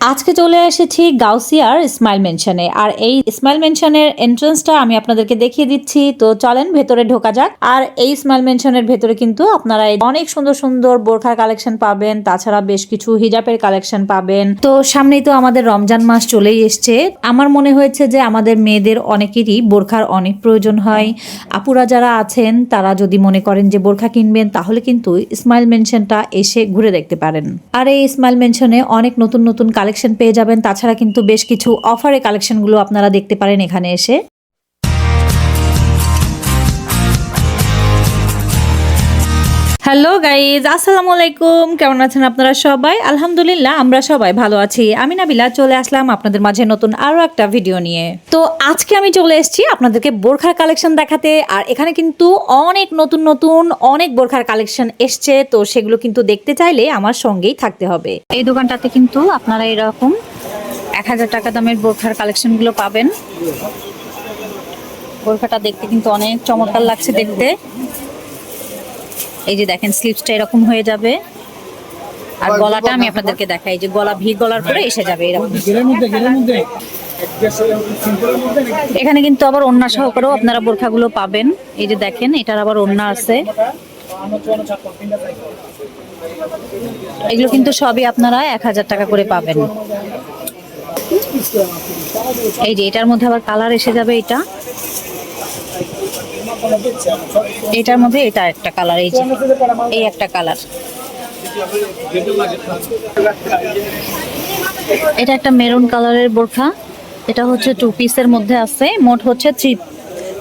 আজকে চলে এসেছি গাউসিয়ার স্মাইল মেনশনে, আর এই স্মাইল মেনশনের এন্ট্রান্সটা আমি আপনাদেরকে দেখিয়ে দিচ্ছি। তো চলেন ভেতরে ঢোকা যাক। আর এই স্মাইল মেনশনের ভেতরে কিন্তু আপনারা অনেক সুন্দর সুন্দর বোরখার কালেকশন পাবেন, তাছাড়া বেশ কিছু হিজাবের কালেকশন পাবেন। তো সামনেই তো আমাদের রমজান মাস চলেই এসছে। আমার মনে হয়েছে যে আমাদের মেয়েদের অনেকেরই বোরখার অনেক প্রয়োজন হয়। আপুরা যারা আছেন, তারা যদি মনে করেন যে বোরখা কিনবেন, তাহলে কিন্তু স্মাইল মেনশনটা এসে ঘুরে দেখতে পারেন। আর এই স্মাইল মেনশনে অনেক নতুন নতুন কালেকশন পেয়ে যাবেন। তাছাড়া কিন্তু বেশ কিছু অফারে কালেকশনগুলো আপনারা দেখতে পারেন এখানে এসে। হ্যালো গাইজ আসসালামু আলাইকুম কেমন আছেন আপনারা সবাই? আলহামদুলিল্লাহ, আমরা সবাই ভালো আছি। আমি নাবিলা, চলে আসলাম আপনাদের মাঝে নতুন আরও একটা ভিডিও নিয়ে। তো আজকে আমি চলে এসেছি আপনাদেরকে বোরখার কালেকশন দেখাতে, আর এখানে কিন্তু অনেক নতুন নতুন, অনেক বোরখার কালেকশন এসছে। তো সেগুলো কিন্তু দেখতে চাইলে আমার সঙ্গেই থাকতে হবে। এই দোকানটাতে কিন্তু আপনারা এরকম এক হাজার টাকা দামের বোরখার কালেকশনগুলো পাবেন। বোরখাটা দেখতে কিন্তু অনেক চমৎকার লাগছে দেখতে। এই যে দেখেন স্লিপসটা এরকম হয়ে যাবে। আর গলাটা আমি আপনাদেরকে দেখাই যে গলা ভি গলার পরে এসে যাবে এরকম। এখানে কিন্তু আবার ওন্না সহকারেও আপনারা বোরখাগুলো পাবেন। এই যে দেখেন এটার আবার ওন্না আছে। এগুলো কিন্তু সবই আপনারা এক হাজার টাকা করে পাবেন। এই যে এটার মধ্যে আবার কালার এসে যাবে এটা। এটার মধ্যে এটা একটা কালার এই যে, এই একটা কালার এটা একটা মেরুন কালারের বোরখা। এটা হচ্ছে টু পিসের মধ্যে আছে। মোট হচ্ছে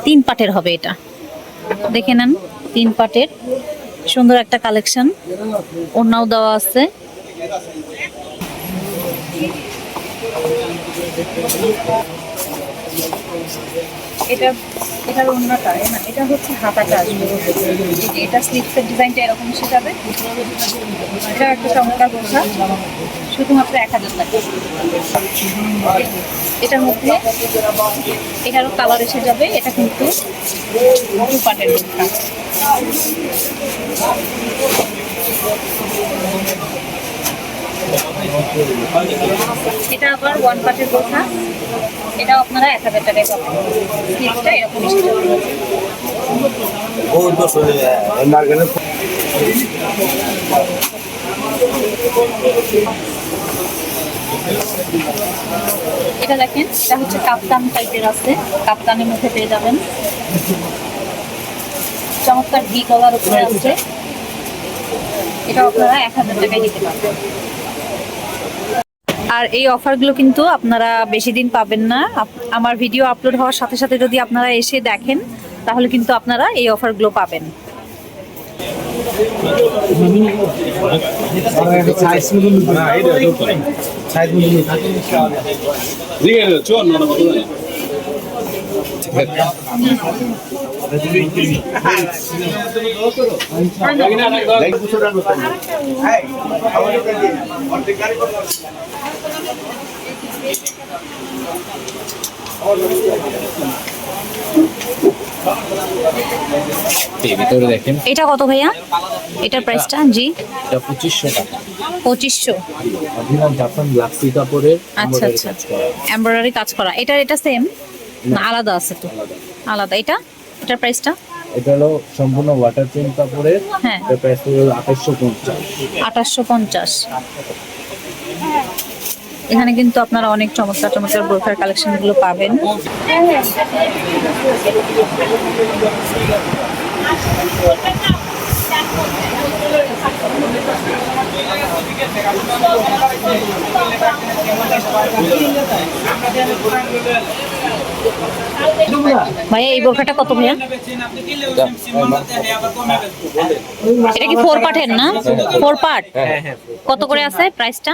তিন পাটের হবে এটা। দেখে নেন, তিন পাটের। সুন্দর একটা কালেকশন ওড়নাও দেওয়া আছে। এটা, এটার অন্যটা এটা হচ্ছে হাতাটা এটা স্লিপসের ডিজাইনটা এরকম এসে যাবে এটা একটা চমৎকার বোঝা। শুধুমাত্র এক হাজার টাকা। এটার মধ্যে এটারও কালার এসে যাবে। এটা কিন্তু পাটের এটা আবার ওয়ান পার্টের বোঝা এটাও আপনারা এক হাজার টাকায় পাবেন। স্লিপসটা এরকম এটা দেখেন, এটা হচ্ছে কাপ্তান টাইপের আছে। কাপ্তানের মধ্যে পেয়ে যাবেন। চমৎকার ঘি গলার উপরে আছে। এটা আপনারা এক হাজার টাকায় দিতে পারবেন। আর এই অফারগুলো কিন্তু আপনারা বেশি দিন পাবেন না আমার ভিডিও আপলোড হওয়ার সাথে সাথে যদি আপনারা এসে দেখেন তাহলে কিন্তু আপনারা এই অফারগুলো পাবেন ভিতরে দেখেন। এটা কত ভাইয়া? এটার প্রাইসটা জি। এটা পঁচিশশো টাকা। পঁচিশশো। অরিজিনাল জাপান লাক্সি কাপড়ের আচ্ছা আচ্ছা। এমব্রয়ডারি কাজ করা। এটার এটা সেম না আলাদা আছে তো। আলাদা। এটা? এটার প্রাইসটা এটা হলো সম্পূর্ণ ওয়াটার প্রিন্ট কাপড়ের। হ্যাঁ। এটার প্রাইস হলো এখানে কিন্তু আপনারা অনেক চমৎকার চমৎকার বোরখার কালেকশনগুলো পাবেন। ভাইয়া এই বোরখাটা কত ভাইয়া? এটা কি ফোর পার্টের না? ফোর পার্ট কত করে আছে প্রাইসটা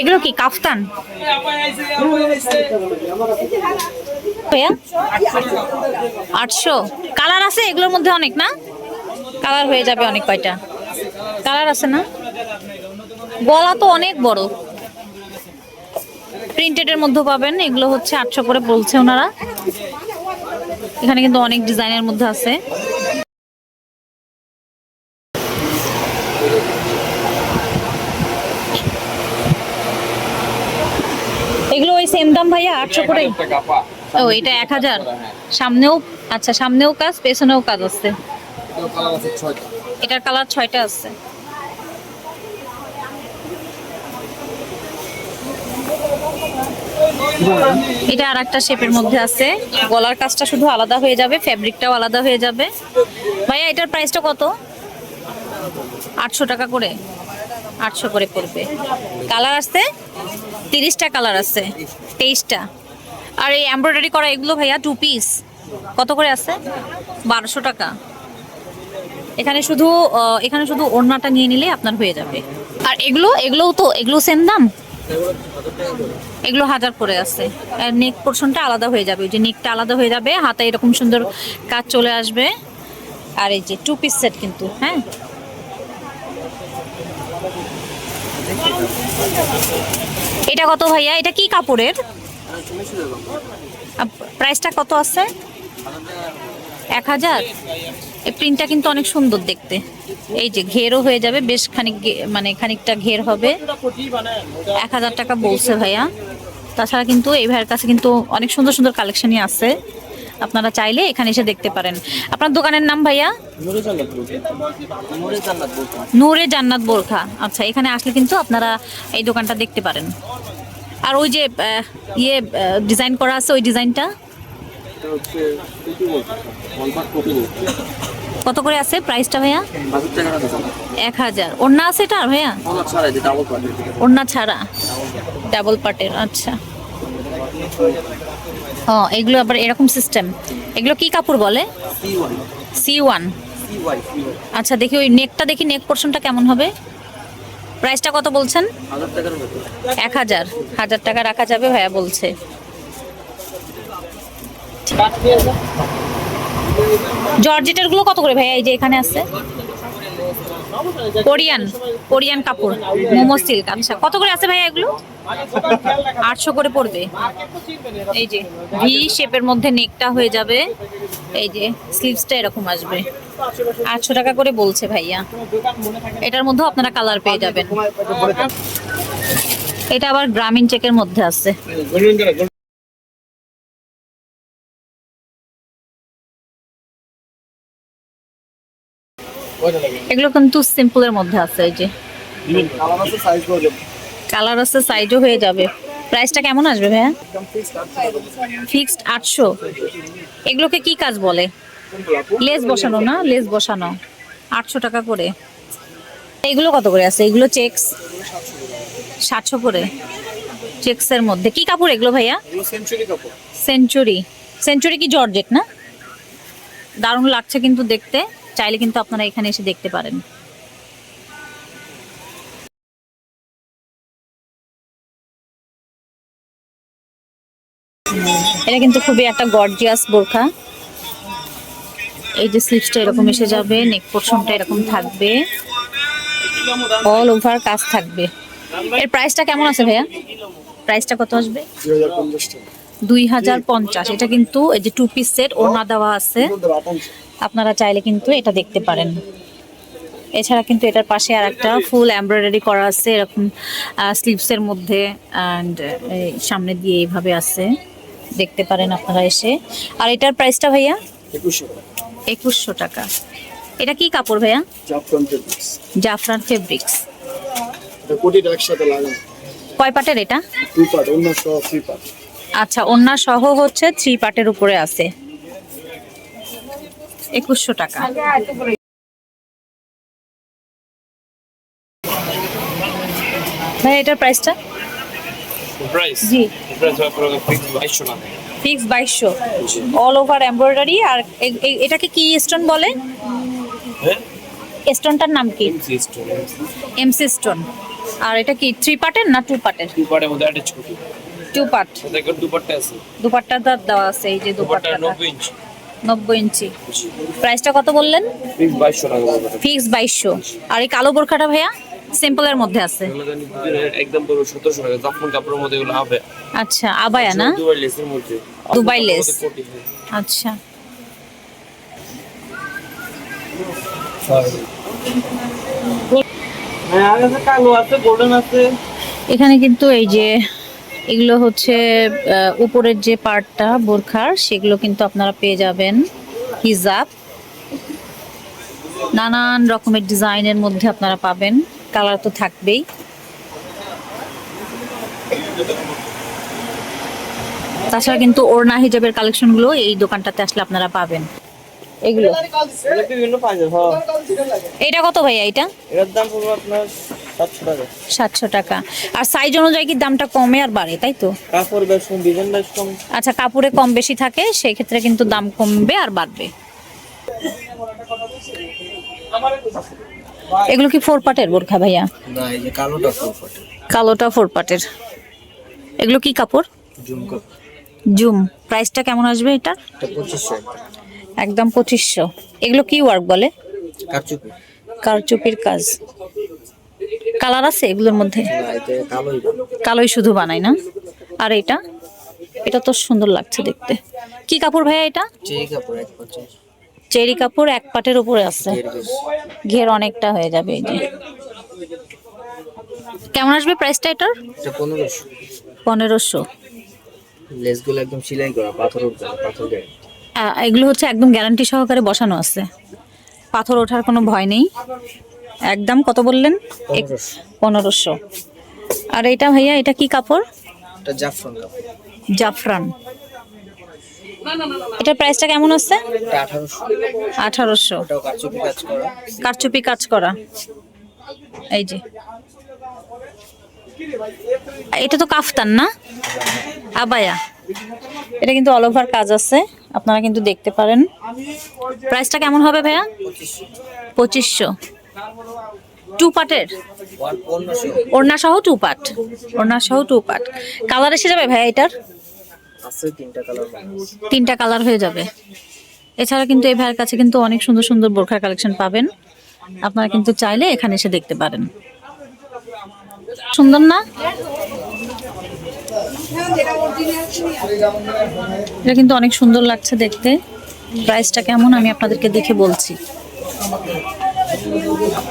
এগুলো কি কাফতান? আটশো। কালার আছে এগুলোর মধ্যে অনেক না? কালার হয়ে যাবে অনেক কয়টা। কালার আছে না? গলা তো অনেক বড়। প্রিন্টেডের মধ্যে পাবেন এগুলো হচ্ছে আটশো করে বলছে ওনারা। এখানে কিন্তু অনেক ডিজাইনের মধ্যে আছে এগুলো ওই সেম দাম ভাইয়া, আটশো করে ও, এটা এক হাজার। সামনেও আচ্ছা সামনেও কাজ, পেছনেও কাজ আছে। এটার কালার ছয়টা আছে। এটা আর একটা শেপের মধ্যে আছে। গলার কাজটা শুধু আলাদা হয়ে যাবে ফ্যাব্রিকটাও আলাদা হয়ে যাবে। ভাইয়া, এটার প্রাইসটা কত? আটশো টাকা করে। আটশো করে পড়বে। কালার আছে তিরিশটা কালার আছে তেইশটা। আর এই এমব্রয়ডারি করা এগুলো ভাইয়া টু পিস কত করে আছে বারোশো টাকা। এখানে শুধু এখানে শুধু ওড়নাটা নিয়ে নিলে আপনার হয়ে যাবে। আর এগুলো, এগুলোও তো, এগুলো সেম দাম? এগুলো হাজার করে আছে আর নেক পোর্শনটা আলাদা হয়ে যাবে। ওই যে নেকটা আলাদা হয়ে যাবে, হাতে এরকম সুন্দর কাজ চলে আসবে। আর এই যে টু পিস সেট কিন্তু হ্যাঁ? এটা কত ভাইয়া? এটা কি কাপড়ের? প্রাইসটা কত আছে? এক হাজার? এই প্রিন্টটা কিন্তু অনেক সুন্দর দেখতে। এই যে ঘেরও হয়ে যাবে, বেশ খানিক মানে খানিকটা ঘের হবে। এক হাজার টাকা বলছে ভাইয়া। তাছাড়া কিন্তু এই ভাইয়ের কাছে কিন্তু অনেক সুন্দর সুন্দর কালেকশনই আছে। আপনারা চাইলে এখানে এসে দেখতে পারেন। আপনার দোকানের নাম ভাইয়া? নূরে জান্নাত বোরখা। আচ্ছা এখানে আসলে কিন্তু আপনারা এই দোকানটা দেখতে পারেন। আর ওই যে ইয়ে ডিজাইন করা আছে ওই ডিজাইনটা? কত করে আছে প্রাইসটা ভাইয়া? এক হাজার। ওড়না আছে এটা ভাইয়া? ওড়না ছাড়া। ডাবল পার্টের আচ্ছা। ও এগুলো আবার এরকম সিস্টেম এগুলো কি কাপড় বলে? সি ওয়ান আচ্ছা দেখি ওই নেকটা দেখি নেক পোর্শনটা কেমন হবে? প্রাইসটা কত বলছেন? এক হাজার। হাজার টাকা রাখা যাবে ভাইয়া বলছে। জর্জেটেরগুলো কত করে ভাইয়া? এই যে এখানে আছে। কোরিয়ান কোরিয়ান কাপড় মোমো সিল্ক আচ্ছা। কত করে আছে ভাইয়া এগুলো? আটশো করে পড়বে। এই যে ভি শেপের মধ্যে নেকটা হয়ে যাবে। এই যে স্লিভসটা এরকম আসবে। আটশো টাকা করে বলছে ভাইয়া। এটার মধ্যেও আপনারা কালার পেয়ে যাবেন। এটা আবার গ্রামীণ চেকের মধ্যে আছে। এগুলো কিন্তু সিম্পলের মধ্যে আছে এই যে। কালার আছে সাইজও হয়ে যাবে। প্রাইসটা কেমন আসবে ভাইয়া? ফিক্সড আটশো এগুলোকে কি কাজ বলে? লেস বসানো না? লেস বসানো। আটশো টাকা করে। এগুলো কত করে আছে? এগুলো চেকস সাতশো করে। চেকসের মধ্যে। কি কাপড় এগুলো ভাইয়া? সেঞ্চুরি সেঞ্চুরি কি জর্জেট না? দারুণ লাগছে কিন্তু দেখতে। চাইলে কিন্তু আপনারা এখানে এসে দেখতে পারেন। এটা কিন্তু খুবই একটা গর্জিয়াস বোরখা। এই যে স্লিভসটা এরকম এসে যাবে নেক পোর্শনটা এরকম থাকবে। অল ওভার কাজ থাকবে। এর প্রাইসটা কেমন আছে ভাইয়া? প্রাইসটা কত আসবে? দুই হাজার পঞ্চাশ। টাকা দুই হাজার পঞ্চাশ। এটা কিন্তু এই যে টু পিস সেট ওড়না দেওয়া আছে। আপনারা চাইলে কিন্তু এটা দেখতে পারেন। এছাড়া কিন্তু এটার পাশে আর একটা ফুল এমব্রয়ডারি করা আছে এরকম স্লিভসের মধ্যে অ্যান্ড সামনে দিয়ে এইভাবে আছে। দেখতে পারেন আপনারা এসে। আর এটার প্রাইসটা ভাইয়া? একুশশো টাকা। এটা কি কাপড় ভাইয়া? জাফরান ফেব্রিক্স কয় পাটের এটা? অন্য সহ আচ্ছা ওন্না সহ হচ্ছে থ্রি পার্টের উপরে আছে। একুশশো টাকা। ভাই এটার প্রাইসটা প্রাইস জি। ফিক্স বাইশশো অল ওভার এমব্রয়ডারি আর এটাকে কি স্টোন বলে? হ্যাঁ? স্টোনটার নাম কি? এমসি স্টোন আর এটা কি থ্রি পার্টের না টু পার্টের মধ্যে টু পার্ট দুপাট্টা আছে। দেওয়া আছে এই যে দুপাট্টা নব্বই ইঞ্চ নব্বই ইঞ্চি। প্রাইসটা কত বললেন? ফিক্স বাইশশো আর এই কালো বোরখাটা ভাইয়া সিম্পলের মধ্যে আছে। এগুলো জানি দুদিনের একদম পুরো সতেরোশো টাকা জাফরান কাপড়ের মধ্যে এগুলো হবে। আচ্ছা আবায়া না? দুবাই লেসের মধ্যে। Dubai lace. আচ্ছা। হ্যাঁ আর আছে কালো আছে গোল্ডেন আছে। এখানে কিন্তু এই যে এগুলো হচ্ছে উপরের যে পার্টটা বোরখার সেগুলো কিন্তু আপনারা পেয়ে যাবেন হিজাব। নানান রকমের ডিজাইনের মধ্যে আপনারা পাবেন কালার তো থাকবেই। তাছাড়া কিন্তু ওড়না হিজাবের কালেকশনগুলো এই দোকানটাতে আসলে আপনারা পাবেন। এগুলো। হ্যাঁ। এটা কত ভাইয়া এটা? এটার দাম পড়বে আপনার সাতশো টাকা। আর সাইজ অনুযায়ী কি দামটা কমে আর বাড়ে তাই তো? কাপড় আচ্ছা কাপড়ে কম বেশি থাকে সেই ক্ষেত্রে কিন্তু দাম কমবে আর বাড়বে। এগুলো কি ফোর পাটের বোরখা ভাইয়া? না এই যে কালোটা ফুল ফটো কালোটা ফোর পাটের এগুলো কি কাপড়? জুম জুম। প্রাইসটা কেমন আসবে এটা? একদম পঁচিশশো। এগুলো কি ওয়ার্ক বলে? কারচুপি। কারচুপির কাজ। কালার আছে এগুলোর মধ্যে? কালোই শুধু বানাই না? আর এটা? এটা তো সুন্দর লাগছে দেখতে। কি কাপড় ভাইয়া এটা? চেরি কাপড় এক পঞ্চাশ চেরি কাপড় এক পাটের উপরে আছে। ঘের অনেকটা হয়ে যাবে এই যে। কেমন আসবে প্রাইসটা এটার? পনেরোশো। পনেরোশো। লেসগুলো একদম সেলাই করা পাথর পাথর এগুলো হচ্ছে একদম গ্যারান্টি সহকারে বসানো আছে। পাথর ওঠার কোনো ভয় নেই। একদম কত বললেন? পনেরোশো। আর এটা ভাইয়া এটা কি কাপড়? জাফরান এটার প্রাইসটা কেমন আছে? আঠারোশো। কারচুপি কাজ করা। এই যে। এটা তো কাফতান না? আবায়া। এটা কিন্তু অল ওভার কাজ আছে। আপনারা কিন্তু দেখতে পারেন। প্রাইসটা কেমন হবে ভাইয়া? পঁচিশশো। টু পনেরোশো ওড়না সহ টু পাট। ওড়না সহ টু পাট। কালার এসে যাবে ভাইয়া এটার? তিনটা কালার হয়ে যাবে। এছাড়া কিন্তু এই ভাইয়ের কাছে কিন্তু অনেক সুন্দর সুন্দর বোরখার কালেকশন পাবেন। আপনারা কিন্তু চাইলে এখানে এসে দেখতে পারেন। সুন্দর না? এটা কিন্তু অনেক সুন্দর লাগছে দেখতে। প্রাইসটা কেমন আমি আপনাদেরকে দেখে বলছি।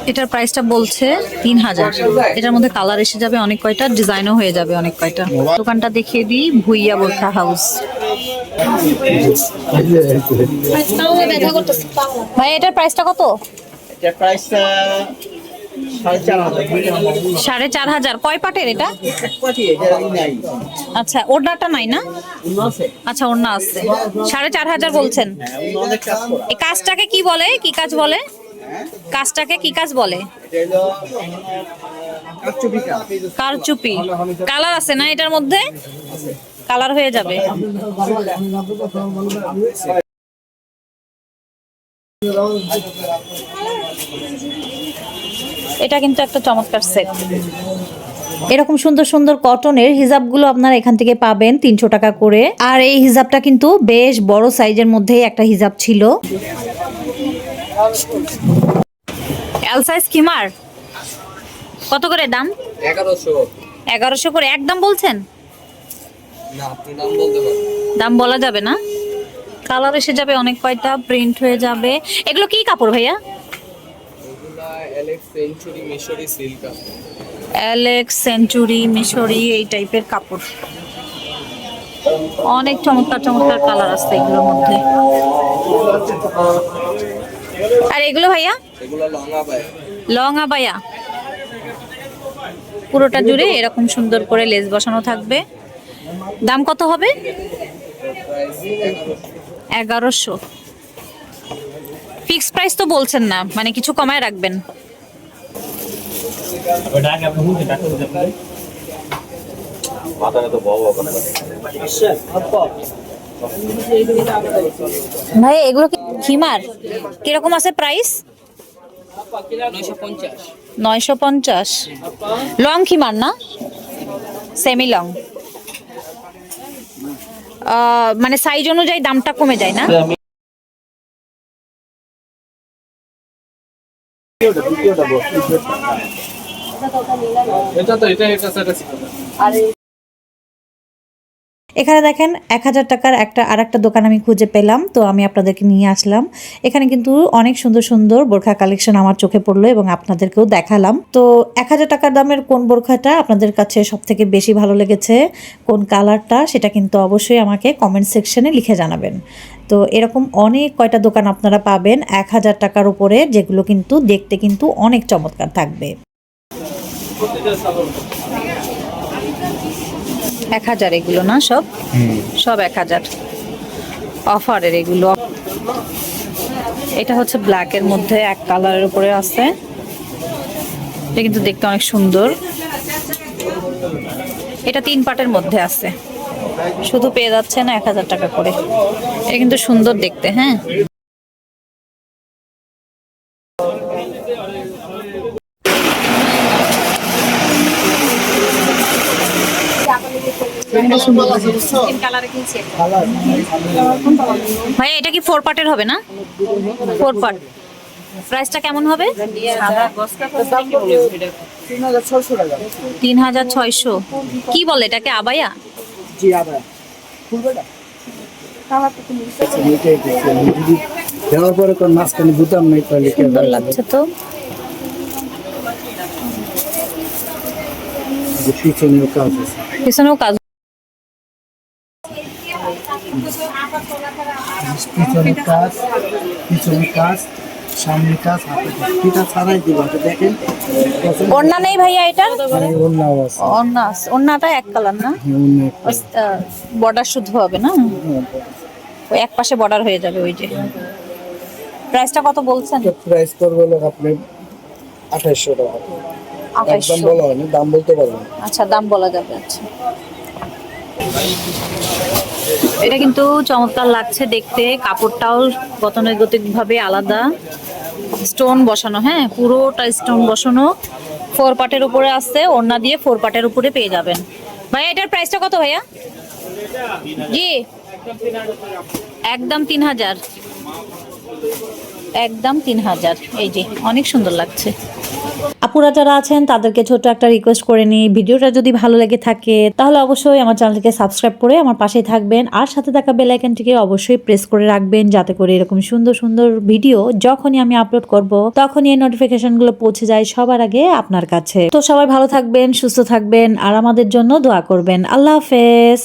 এটার প্রাইসটা বলছে তিন হাজার। এটার মধ্যে কালার এসে যাবে অনেক কয়টা ডিজাইনও হয়ে যাবে অনেক কয়টা। দোকানটা দেখিয়ে দিই ভুইয়া বোরখা হাউস ভাই এটার প্রাইসটা কত? সাড়ে চার হাজার। কয় পাটের এটা? আচ্ছা ওড়নাটা নাই না? আচ্ছা ওড়না আছে। সাড়ে চার হাজার বলছেন। হ্যাঁ এই কাজটাকে কি বলে? কি কাজ বলে? কাজটাকে কি কাজ বলে? কারচুপি কালার আছে না এটার মধ্যে? কালার হয়ে যাবে। এটা কিন্তু একটা চমৎকার সেট। এরকম সুন্দর সুন্দর কটনের হিজাবগুলো আপনারা এখান থেকে পাবেন তিনশো টাকা করে। আর এই হিজাবটা কিন্তু বেশ বড় সাইজের মধ্যেই একটা হিজাব ছিল। এল সাইজ কিমার কত করে দাম? এগারোশো। এগারোশো করে। একদম বলছেন? না আপনি নাম বলতে পারেন। দাম বলা যাবে না। কালার এসে যাবে অনেক কয়টা প্রিন্ট হয়ে যাবে। এগুলো কি কাপড় ভাইয়া? অ্যালেক্স সেঞ্চুরি মিশরি এই টাইপের কাপড়। অনেক চমৎকার চমৎকার কালার আছে এগুলোর মধ্যে। আর এগুলো ভাইয়া? এগুলা লঙ্গা আবায়া পুরোটা জুড়ে এরকম সুন্দর করে লেস বসানো থাকবে। দাম কত হবে? এগারোশো। ফিক্স প্রাইস তো বলছেন না মানে কিছু কমায় রাখবেন। ভাই এগুলো কি খিমার? কীরকম আছে প্রাইস নয়শো পঞ্চাশ। লং খিমার না? সেমি লং মানে সাইজ অনুযায়ী দামটা কমে যায় না? এটা তো এটা এটা সেটা এখানে দেখেন এক হাজার টাকার একটা আর একটা দোকান আমি খুঁজে পেলাম, তো আমি আপনাদেরকে নিয়ে আসলাম। এখানে কিন্তু অনেক সুন্দর সুন্দর বোরখা কালেকশন আমার চোখে পড়ল এবং আপনাদেরকেও দেখালাম। তো এক হাজার টাকার দামের কোন বোরখাটা আপনাদের কাছে সব থেকে বেশি ভালো লেগেছে, কোন কালারটা, সেটা কিন্তু অবশ্যই আমাকে কমেন্ট সেকশনে লিখে জানাবেন। তো এরকম অনেক কয়টা দোকান আপনারা পাবেন এক হাজার টাকার উপরে, যেগুলো কিন্তু দেখতে কিন্তু অনেক চমৎকার থাকবে। এক হাজার এগুলো না সব? সব এক হাজার। অফারের এগুলো। এটা হচ্ছে ব্ল্যাকের মধ্যে এক কালারের উপরে আছে। এটা কিন্তু দেখতে অনেক সুন্দর। এটা তিন পাটের মধ্যে আছে। শুধু পেয়ে যাচ্ছে না এক হাজার টাকা করে। এটা কিন্তু সুন্দর দেখতে হ্যাঁ? ভাই এটা কি ফোর পার্টের হবে না? ফোর পার্ট প্রাইসটা কেমন হবে? তিন হাজার ছয়শো। কি বলে এটাকে আবায়া? জি আবার দেওয়ার পরে কোন মাঝখানে বুতাম নাই তাহলে সুন্দর লাগছে তো। পিছনেও কাজ আছে। পিছনেও কাজ কাজ কাজ সামনে কাজ হাতে কাজ। পিঠা ছাড়াই দিব দেখেন। ওড়না নেই ভাইয়া এটা ওড়না আছে। ওড়নাটা এক কালার না? বর্ডার শুদ্ধ হবে না? ওই এক পাশে বর্ডার হয়ে যাবে ওই যে। প্রাইসটা কত বলছেন? প্রাইস করবে হলো আপনি আঠাইশশো টাকা। একদম বলা হয়নি দাম বলতে পারবেন আচ্ছা দাম বলা যাবে আচ্ছা। এটা কিন্তু চমৎকার লাগছে দেখতে। কাপড়টাও গতানুগতিক ভাবে আলাদা। স্টোন বসানো হ্যাঁ পুরোটা স্টোন বসানো। ফোর পাটের উপরে আসছে, ওড়না দিয়ে ফোর পাটের উপরে পেয়ে যাবেন। ভাইয়া, এটার প্রাইসটা কত ভাইয়া? জি। একদম তিন হাজার। একদম তিন হাজার। এই যে, অনেক সুন্দর লাগছে। আপুরা যারা আছেন, তাদেরকে ছোট একটা রিকোয়েস্ট করে নিই। ভিডিওটা যদি ভালো লেগে থাকে, তাহলে অবশ্যই আমার চ্যানেলটিকে সাবস্ক্রাইব করে আমার পাশেই থাকবেন। আর সাথে থাকা বেল আইকনটিকে অবশ্যই প্রেস করে রাখবেন, যাতে করে এরকম সুন্দর সুন্দর ভিডিও যখনই আমি আপলোড করব, তখনই এই নোটিফিকেশনগুলো পৌঁছে যায় সবার আগে আপনার কাছে। তো সবাই ভালো থাকবেন, সুস্থ থাকবেন, আর আমাদের জন্য দোয়া করবেন। আল্লাহ হাফেজ।